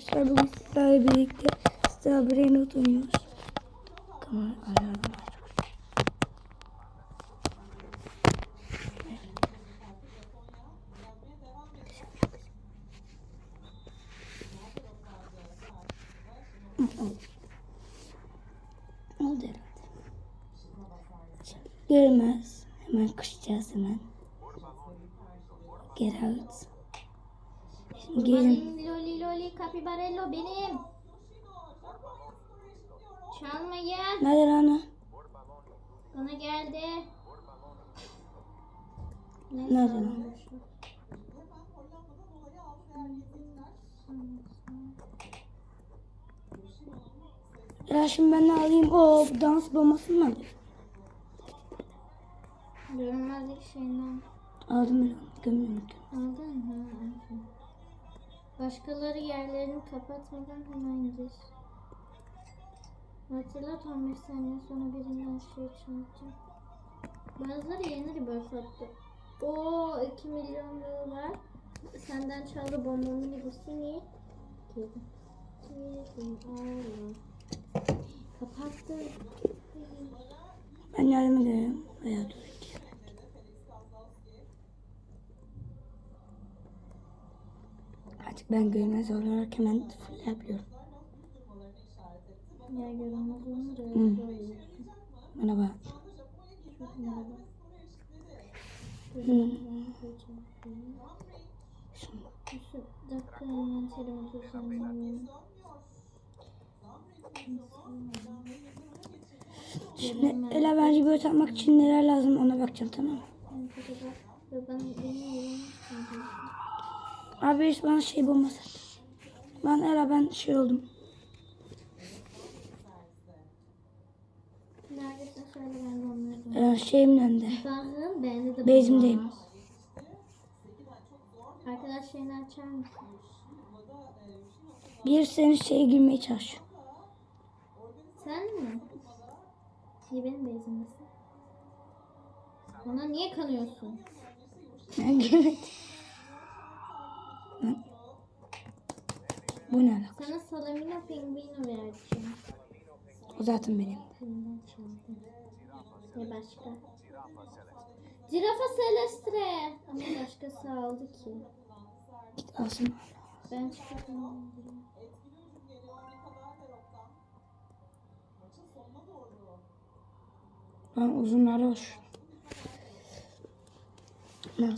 Arkadaşlar bugün sizlerle birlikte Star Brain'e oynuyoruz. Kamera herhalde. Görmez. Hemen kışacağız hemen. Get out. Şimdi gelin. Loli loli capibarello benim. Çalma gel. Nerede lan o? Bana geldi. Nerede lan? Ya şimdi ben alayım? O dans bombası mı? Görünmezlik şeyinden. Aldım ben. Gömüyorum. Aldın mı? Başkaları yerlerini kapatmadan hemen gir. Hatırlat 15 saniye sonra birinden şey çalacağım. Bazıları yeni ribot attı. Oo 2 milyon var. Senden çaldı bombamın libusini. Girdim. Girdim. Allah. Kapattı. Ben yardım ediyorum. Ayağa dur. Artık ben görmez olarak hemen full yapıyorum. Yer görünmez olunca oluyorsun. Bana bak. Şu dakika hemen düzenliyorum. Şimdi ele bence böyle atmak için neler lazım ona bakacağım tamam mı? Ve ben benim Abi hiç bana şey bombası. Ben Ela ben şey oldum. Neredesin söyle ben de onları Ee, şeyimin önünde. Bakın bende de Bezimdeyim. bomba var. Arkadaş şeyini açar mısın? Bir senin şeye girmeye çalışıyor. Sen mi? Niye benim bezimdesin? Ona niye kanıyorsun? Ben girmedim. Ben- Bu ne alaka? Sana Salamina Pinguino vereceğim. O zaten benim. Ne başka? Zirafa Celestre. Ama başkası aldı ki. Git alsın. Ben çıkardım. Ben uzunları hoş. Acaba?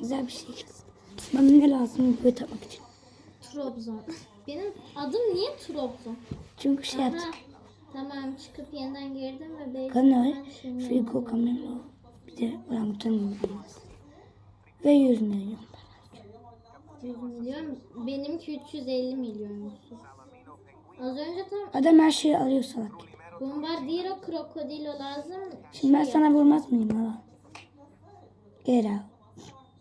Güzel bir şey. Bana ne lazım böyle takmak için? Trabzon. Benim adım niye Trabzon? Çünkü şey Aha. yaptım. Tamam çıkıp yeniden girdim ve belki Kanal, Frigo Camelo, bir de orangutan olmaz. Ve 100 milyon. 100 milyon. Benimki 350 milyon. Az önce tam Adam her şeyi alıyor salak. Bombardiro Krokodilo lazım. Şimdi ben Şey sana vurmaz mıyım hala? Get out.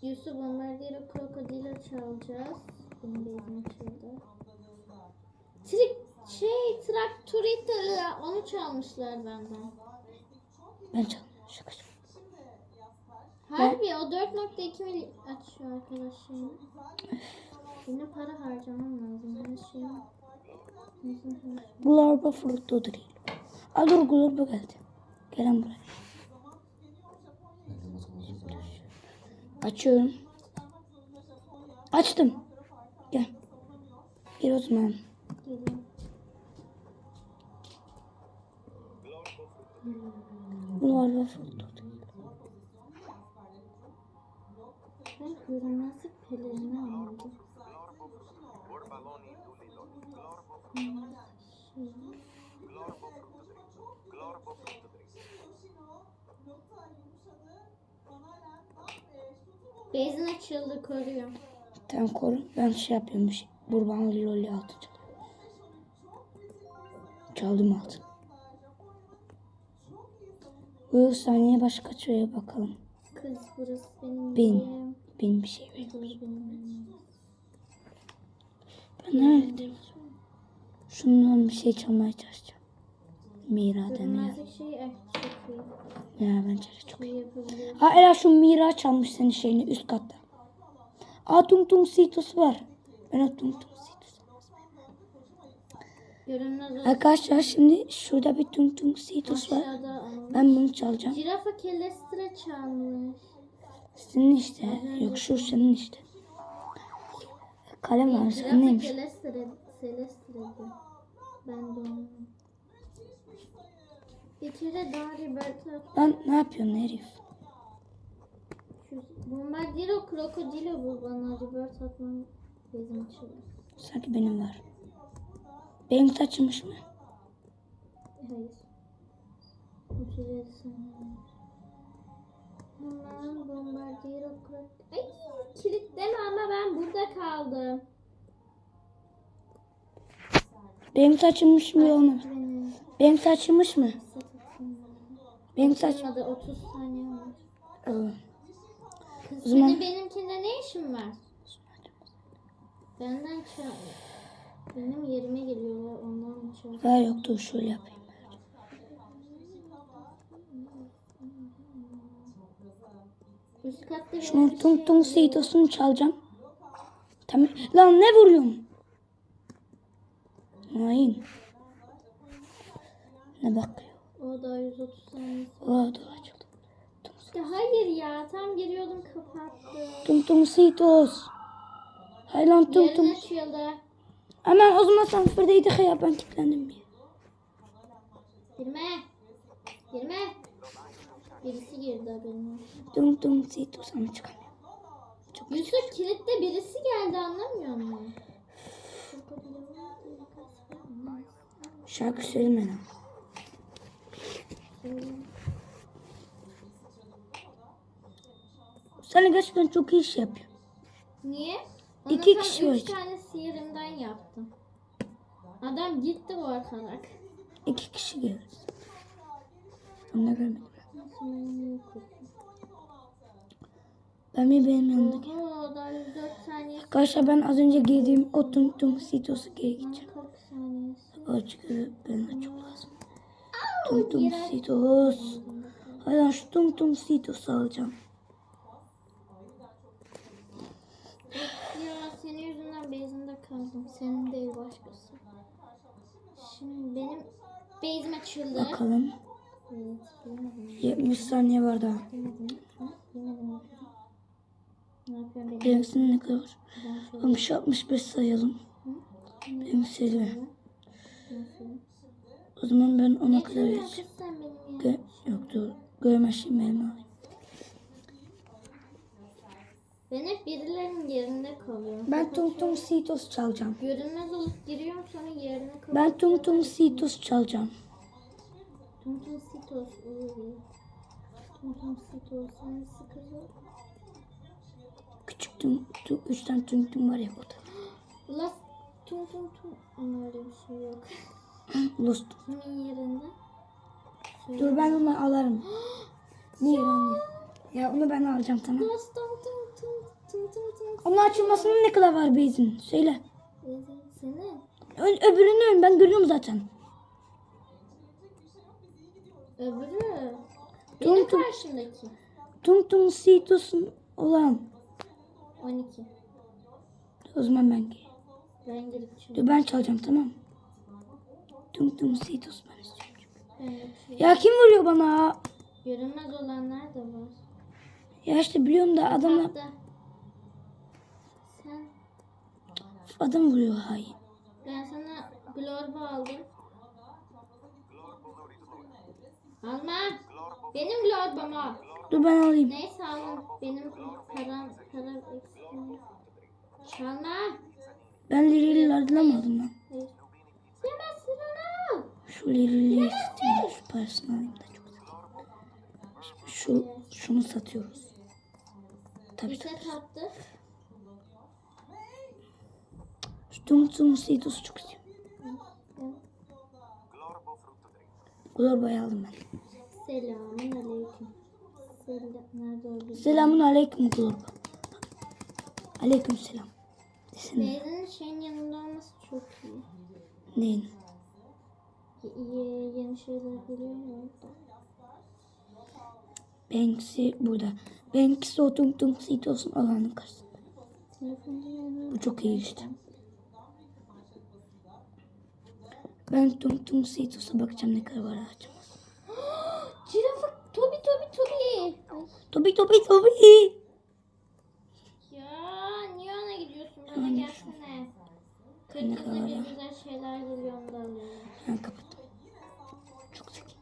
Yusuf Bombardiro Krokodilo çalacağız. Benim bezim açıldı. Trik şey Traktorita onu çalmışlar benden. Ben çaldım. Şaka şaka. Harbi o 4.2 mil açıyor arkadaşlar. Yine para harcamam lazım her şey. Glorba frutto değil. Aa dur Glorba geldi. Gelen buraya. Açıyorum. Açtım. Gel. Gel o zaman. Geliyor. Glorba frutto değil. Ben görünmezlik pelerini aldım. Bezin açıldı koruyor. Tamam koru. Ben şey yapıyorum. Bir şey. Burban loli altı çalıyorum. Çaldım altı. Bu saniye başka kaçıyor bakalım. Kız burası benim Bin. yerim. Bin bir şey ver. Burası benim yerim. Ben nerede? Şundan bir şey çalmaya çalışacağım. Mira deniyor. Eh çok iyi. Ya bence de çok. Yapabiliyorum. Aa Ela şu Mira çalmış senin şeyini üst katta. Aa Tung Tung Sitos var. Ben o tung tung olsun. Arkadaşlar şimdi şurada bir tung tung Sitos var. Ben bunu çalacağım. Jirafa kelestre çalmış. Senin işte. Yok şu senin işte. Kalem var. Jirafa Sen neymiş? kelestre, selestre'di. Ben de onu. Kere daha Roberto Lan ne yapıyorsun herif? Bombardiro krokodilo bul bana Roberto atman bezim açıldı. Sanki benim var. Benim saçmış mı? Hayır. 37 saniye. Hemen bombardiro krokodilo. Ay kilitleme ama ben burada kaldım. Benim saçmış mı olmamış? Benim Benim saçmış mı? Benim saç... Açılmadı 30 saniye var. Kız O zaman- senin benimkinde ne işin var? Benden çal. Benim yerime geliyorlar ondan çal? Ver yoktu şöyle yapayım. Üst katta Şunun tung tung seyitosunu çalacağım. Tamam. Lan ne vuruyorsun? Hain. Ne bakıyor? O da 130 saniye. Aa dur açıldı. Ya hayır ya tam giriyordum kapattı. Tung tung seytos. Hayır lan tung Yerin tung. açıldı. Aman o zaman sen fırdaydık ya ben kilitlendim bir. Girme. Girme. Birisi girdi olsun. Tung tung seytos ama çıkamıyor. Çok Yusuf kilitte birisi geldi anlamıyor musun? Şarkı söyleme lan. Sana gerçekten çok iyi iş yapıyor. Niye? İki Onu tam kişi var. Üç tane sihirimden yaptım. Adam gitti bu arkadak. İki kişi geldi. Onu da görmedim. Ben bir benim yanımdaki. Oho daha 104 saniye. Arkadaşlar ben az önce girdiğim o tung tung sitosu geri gideceğim. 40 saniyesi. Açık ben çok lazım. Tung tung sitos. Hayır şu tung tung sitosu alacağım. Ya senin yüzünden bezinde kaldım. Senin değil başkası. Şimdi benim bezim açıldı. Bakalım. Evet, yemedim. 70 saniye var daha. Yemedim. Yemedim. Benim? Benimkinin ne kadar Olmuş 65 sayalım. Benim seri. yapıyorum. O zaman ben ona kadar sen benim ya. Gö yok dur. Görmezliğim elime alayım. Ben hep birilerinin yerinde kalıyorum. Ben tung tung sitos çalacağım. Görünmez olup giriyorum sonra yerine kalıyorum. Ben tung tung sitos çalacağım. Tum tum sitos. iyi. Tum tum sitos. Hangisi kızı? Küçük tung tung, üç tane tung tung var ya o da. Las tum tum tum. Ama öyle bir şey yok. Lost. Kimin yerinde? Dur ben onu alırım. Niye lan ya? Ya onu ben alacağım tamam. Tum tum tum tum tum tum. Onun açılmasının ne kadar var bezin? Söyle. Senin. Ö- öbürünü ben görüyorum zaten. Öbürü. Tum Benim tum. karşımdaki. Tung tung sitosun olan. 12. O zaman ben gir. Ben girip. Dur ben çalacağım tamam. Tung tung sitos ben istiyorum. Yapıyorum. Ya kim vuruyor bana? Görünmez olanlar da var. Ya işte biliyorum da Hatta sen adam vuruyor hayır. ben sana glorbo aldım. Alma. Benim glorbomu al. Dur ben alayım. Neyse alın. Benim param param eksik. Çalma. Ben mi aldım lan? Hayır. Şu liriliği istiyorum. Şu parasını alayım da çok Şimdi şu şunu satıyoruz. Tabii tabii. set attı. Şu tung sitosu çok istiyorum. Glorbayı aldım ben. Selamun aleyküm. Oldu? Selamun aleyküm Glorba. Aleyküm selam. Beyza'nın şeyin yanında olması çok iyi. Neyin? Y- yeni şeyler biliyor ya. Banksy burada. Banksy o tung tung sitosun alanın karşısında. Bu çok iyi işte. Ben Tum Tum Seytos'a bakacağım ne kadar var açamaz. Cirafı Tobi Tobi Tobi. Tobi Tobi Tobi. Ne Kırk kadar yılda bir güzel şeyler geliyor alıyorum. Ben kapattım. Çok zeki.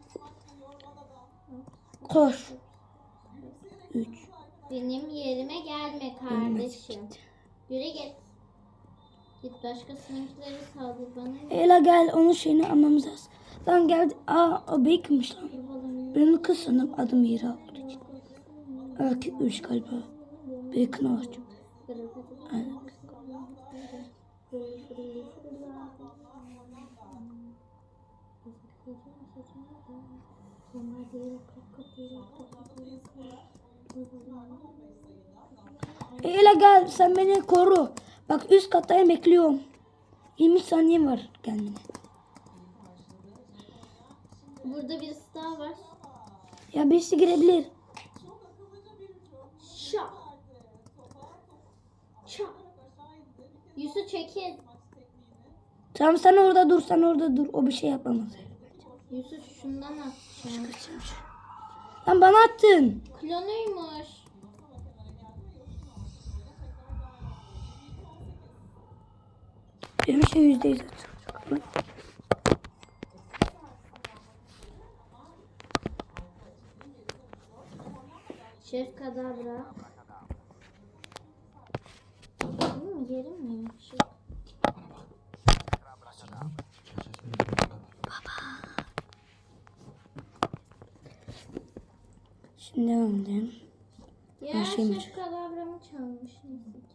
Koş. Üç. Benim yerime gelme kardeşim. Yürü git. Git başkasınınkileri saldır bana. Ela gel onun şeyini almamız lazım. Lan geldi. Aa o Bacon'mış lan. Kurbanım. Ben onu kız sandım adım yeri aldı. Erkek üç galiba. Bacon çok. Aynen. Ela gel sen beni koru. Bak üst kattayım bekliyorum. 20 saniye var kendine. Burada birisi daha var. Ya birisi girebilir. Şa. Şa. Yusuf çekil. Tamam sen orada dur sen orada dur. O bir şey yapamaz. Yusuf şundan at. Lan bana attın. Klonuymuş. Benim şey yüzde yüz atıyor. Şef kadabra. Yerim mi? Şey. Şimdi devam edelim. Ya Her şeymiş. şef çalmış.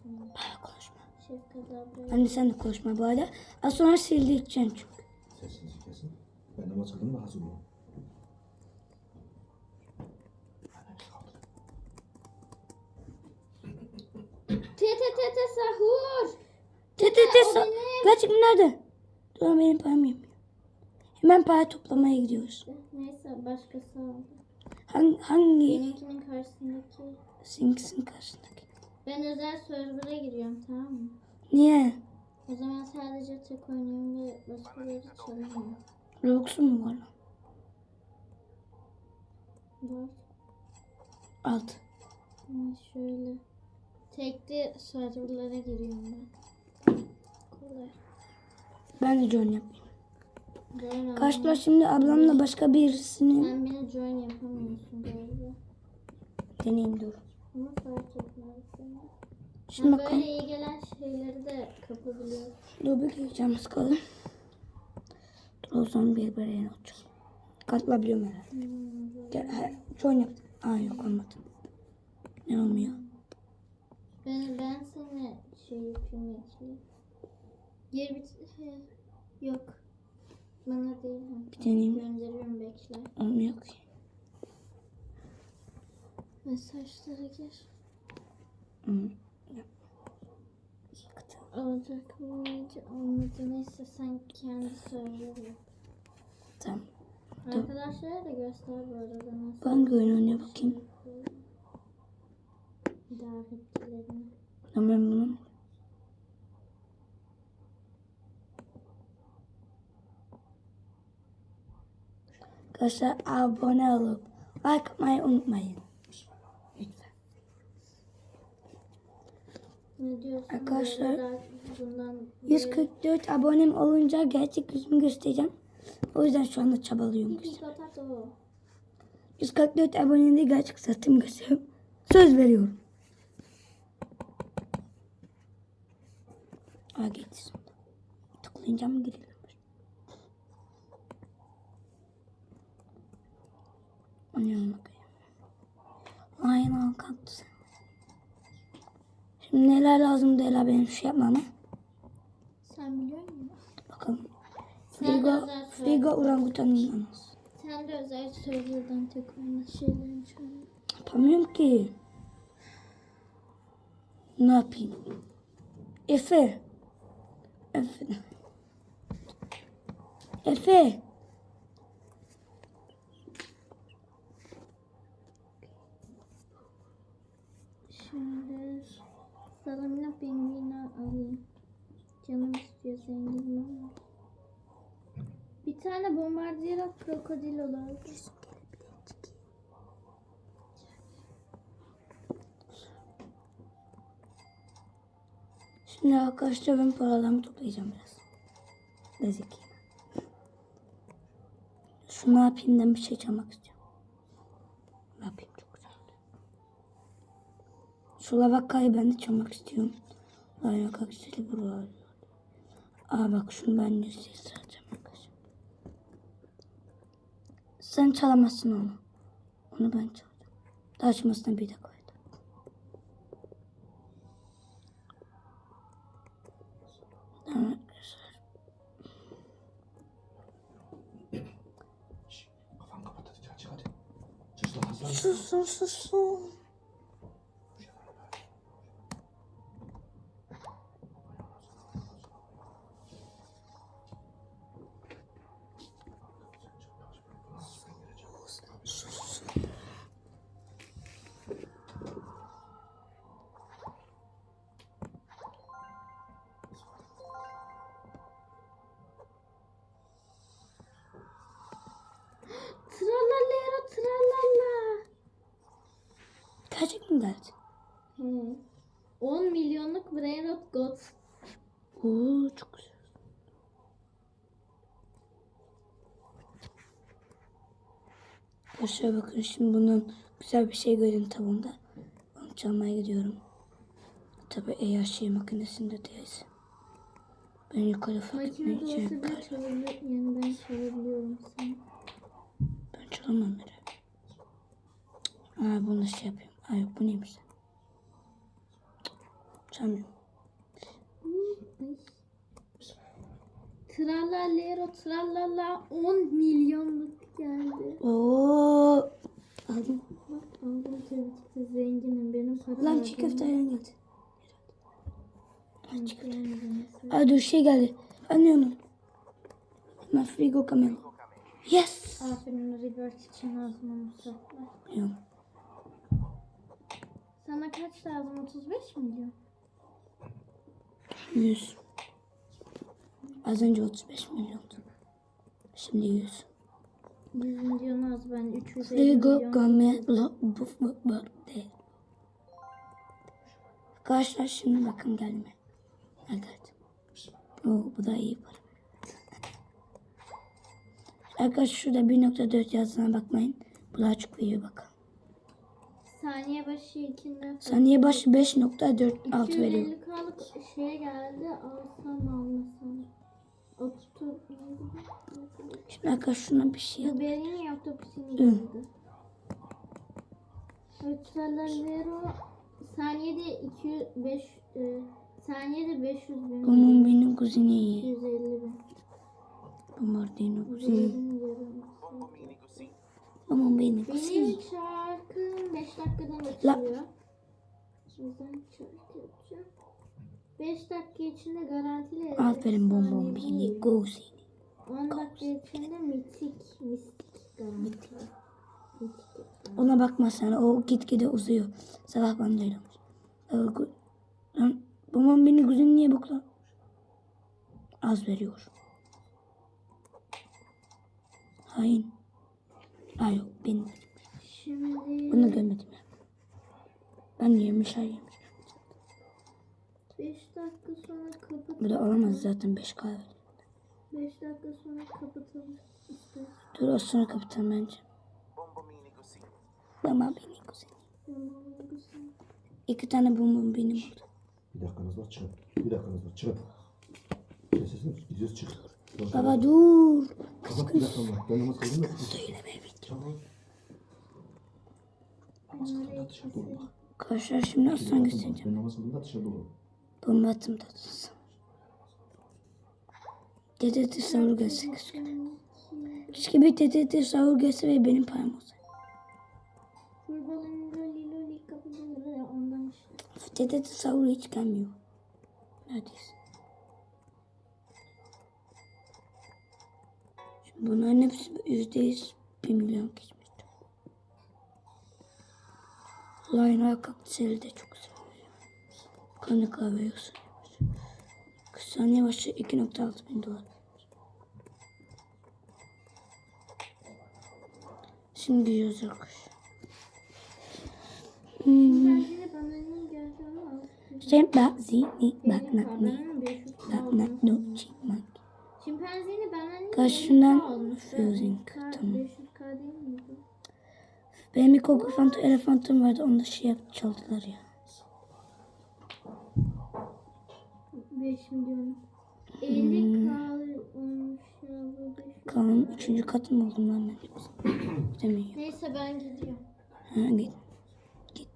Bana konuşma. Şef kadabra. Anne sen de konuşma bu arada. Az sonra sildireceğim çünkü. Sesinizi kesin. Ben namaz kıldım da hazır olun. Te te te te sahur. Te te te o sa- benim. Gerçekten nerede? Dur benim param yemiyor. Hemen para toplamaya gidiyoruz. Neyse başkası aldı. Hangi, hangi Benimkinin karşısındaki. Sinkis'in karşısındaki? Ben özel server'a giriyorum tamam mı? Niye? O zaman sadece tek oynuyorum ve başkaları çalamıyor. Robux'un mu var? Var. Alt. Ama şöyle. Tekli serverlara giriyorum ben. Kolay. Ben de join yapayım. Karşılar şimdi ablamla başka birisini Sen beni join yapamıyorsun galiba. deneyim dur. Ama fark etmez seni. Şimdi Ama bakalım. böyle iyi gelen şeyleri de kapabiliyorsun. Dur bir gireceğim az kaldı. Dur o zaman bir böyle olacak. Katılabiliyorum herhalde. Hmm. Gel, he, join yap. Aa yok olmadı. Ne olmuyor? Ben, ben sana şey yapayım. Gir bir... Yok. Bana değil. Bir deneyeyim. Gönderiyorum bekle. Olmuyor ki. Mesajlara gir. Yap. Olacak mıydı? Olmadı. Neyse sen kendi yap. Tamam. Arkadaşlara da göster bu arada nasıl. Ben oyun oynaya bakayım. Davetçilerini. Lan ben bunu Arkadaşlar abone olup like atmayı unutmayın. Lütfen. Arkadaşlar, Böyle bundan 144 abonem olunca gerçek yüzümü göstereceğim. O yüzden şu anda çabalıyorum. Bir potato. 144 abonede gerçek satım gösteriyorum. Söz veriyorum. Aa sonunda. Tıklayınca mı girelim? Oynayalım bakayım. Aynen kalktı sen. Şimdi neler lazım Ela benim şey yapmama. Sen biliyor musun? Bakalım. Sen Frigo, Frigo orangutanın anası. Sen de özel serverdan tek oyna şeylerini. Yapamıyorum ki. Ne yapayım? Efe. Efe. Efe. Şimdi salamina bingo öyle zenginim ama. Bir tane bombardiyer krokodil olardı. Şimdi arkadaşlar ben paralarımı toplayacağım biraz. Ne zeki. Şu ne yapayım ben bir şey çalmak istiyorum. Ne yapayım çok güzel. Şu lavakayı ben de çalmak istiyorum. Lavak aksili buralar. Aa bak şunu ben yüzde alacağım arkadaşlar. Sen çalamazsın onu. Onu ben çalacağım. Daha açmasına bir dakika. Tamam arkadaşlar. Şşş, Kafanı Arkadaşlar bakın şimdi bunun güzel bir şey gördüm tabuğumda. Onu çalmaya gidiyorum. Tabi eğer şey makinesinde değilse. Ben yukarı fark. Yani ben çalabiliyorum seni. Ben çalamam herhalde. Aa bunu şey yapayım. Aa yok bu neymiş? Çalmıyorum. Tralalero tralala 10 milyonluk geldi. Oo. Aldım. Bak aldım tabii ki zenginim benim param Lan çiğ köfte ayran geldi. Benim beğenmediğim mesela. Aa dur şey geldi. Onu. Ben frigo kamera. Yes. Aferin reverse için lazım onu. Yok. Sana kaç lazım? 35 milyon. 100. Az önce 35 milyondu. Şimdi 100. 100 milyon az ben 350 Frigo milyon. kamera. Bu bu bu değil. Arkadaşlar şimdi bakın gelme. Evet. Bu, bu da iyi para. Arkadaşlar şurada 1.4 yazdığına bakmayın. Bu daha çok veriyor bakın. Saniye başı 2'inde. Saniye başı 5.46 veriyor. 250K'lık şeye geldi. Alsam almasam. Bu? Şimdi arkadaşlar şuna bir şey yap. Biberini yoktu pusini geldi. Ultralavero saniyede 205 e, saniyede 500 bin. Bunun benim kuzeni iyi. 250 bin. Bu Mardino kuzeni. Ama benim Benim kuzeni. şarkım 5 dakikadan açılıyor. O yüzden şarkı. 5 dakika içinde garantili. Aferin bonbon beni kuzeni. 10 dakika içinde mitik, mistik garanti. Mitik. Ona bakma sen. O gitgide uzuyor. Sabah bana öyle olmuş. Lan babam beni kuzeni niye bakla? Az veriyor. Hain. Aa yok benim. Şimdi Bunu görmedim ya. Ben yemiş ay yemiş. 5 dakika sonra kapat. Bu da olamaz zaten 5 kahve. 5 dakika sonra kapatalım. İşte Dur o sonra kapitan bence. Baba beni güzel. İki tane bonbon benim oldu. Bir dakikanız var çıkın. Bir dakikanız var çıkın. Sesiniz gidiyoruz çık. Baba dur. Dakikan var. Ben namaz kıldım da. Söyleme video. Tamam. Namaz kıldım da dışarıda olun. bak. Arkadaşlar şimdi aslan göstereceğim. Ben namaz kıldım da dışarıda olun. Bomba attım tatlısı. Dede de sahur gelse keşke. Keşke bir dede de sahur gelse ve benim param işte. Dede de sahur hiç gelmiyor. Neredeyse. Şimdi bunların hepsi yüzde yüz bir milyon geçmişti. Line kaktüsleri de çok güzel. Kanı kahve yoksa. Saniye başı 2.6 bin dolar. Şimdi gidiyoruz arkadaşlar. Şimpanzini bana ne geldi ama Sen bak zihni bak Benim nak ne haberim 500 bak nak no çimak. Şimpanzini bana Karşından Ka- tamam. 500k değil miydi? Benim bir koku fanta elefantım vardı onu da şey yap çaldılar ya. 5 milyon. 50k olmuş ya bu 500. Kalan üçüncü katım oldum lan ben. Demiyor. Neyse ben gidiyorum. Ha git. Git.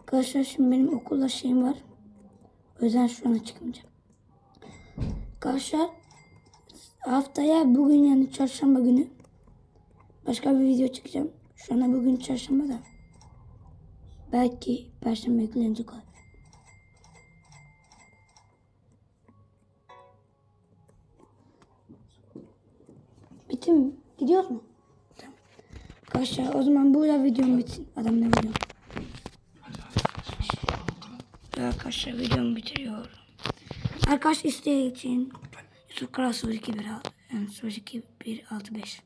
Arkadaşlar şimdi benim okulda şeyim var. O yüzden şu an çıkmayacağım. Arkadaşlar haftaya bugün yani çarşamba günü başka bir video çıkacağım. Şu anda bugün çarşamba da. Belki perşembe yüklenecek olur. Bitti mi? Gidiyoruz mu? Tamam. Arkadaşlar o zaman burada videom bitsin. Adam ne biliyor? Arkadaşlar videomu bitiriyorum. Arkadaş isteği için Yusuf Kral 02 1 yani 02 165